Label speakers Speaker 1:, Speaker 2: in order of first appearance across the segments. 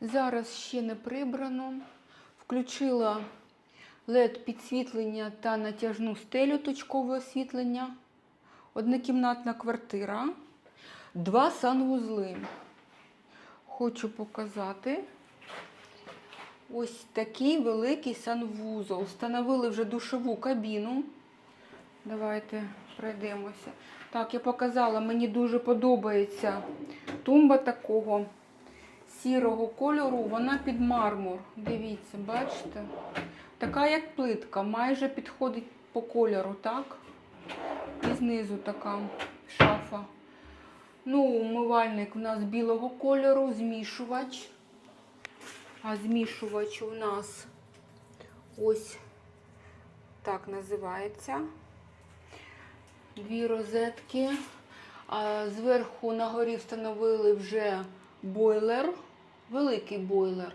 Speaker 1: Зараз ще не прибрано. Включила LED підсвітлення та натяжну стелю точкове освітлення. Однокімнатна квартира. Два санвузли. Хочу показати. Ось такий великий санвузол. Встановили вже душову кабіну. Давайте пройдемося. Так, я показала, мені дуже подобається тумба такого сірого кольору. Вона під мармур. Дивіться, бачите? Така як плитка, майже підходить по кольору, так? І знизу така шафа. Ну, умивальник у нас білого кольору, змішувач. А змішувач у нас ось так називається. Дві розетки. А зверху на горі встановили вже бойлер, великий бойлер.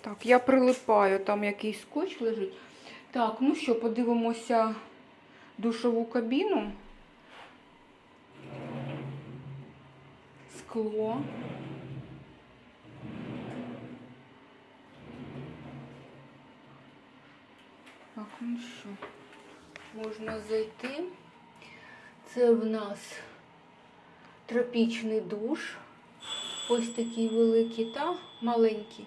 Speaker 1: Так, я прилипаю, там якийсь скотч лежить. Так, ну що, подивимося душову кабіну. Скло. Так, ну що, можна зайти. Це в нас тропічний душ. Ось такі великі та маленький.